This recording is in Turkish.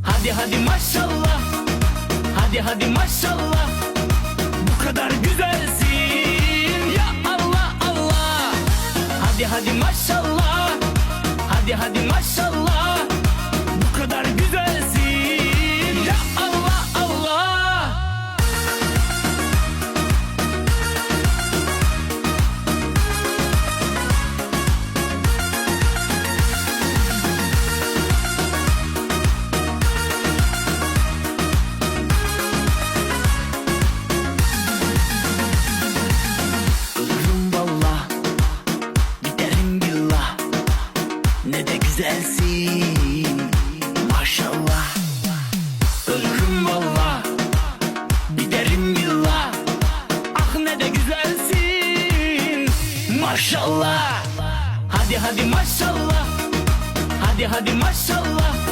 Hadi hadi maşallah. Hadi hadi maşallah. Bu kadar güzelsin. Ya Allah Allah. Hadi hadi maşallah. Hadi hadi maşallah Ne de güzelsin Maşallah. Ölürüm valla Giderim billah Ah ne de güzelsin Maşallah. Hadi hadi maşallah. Hadi hadi maşallah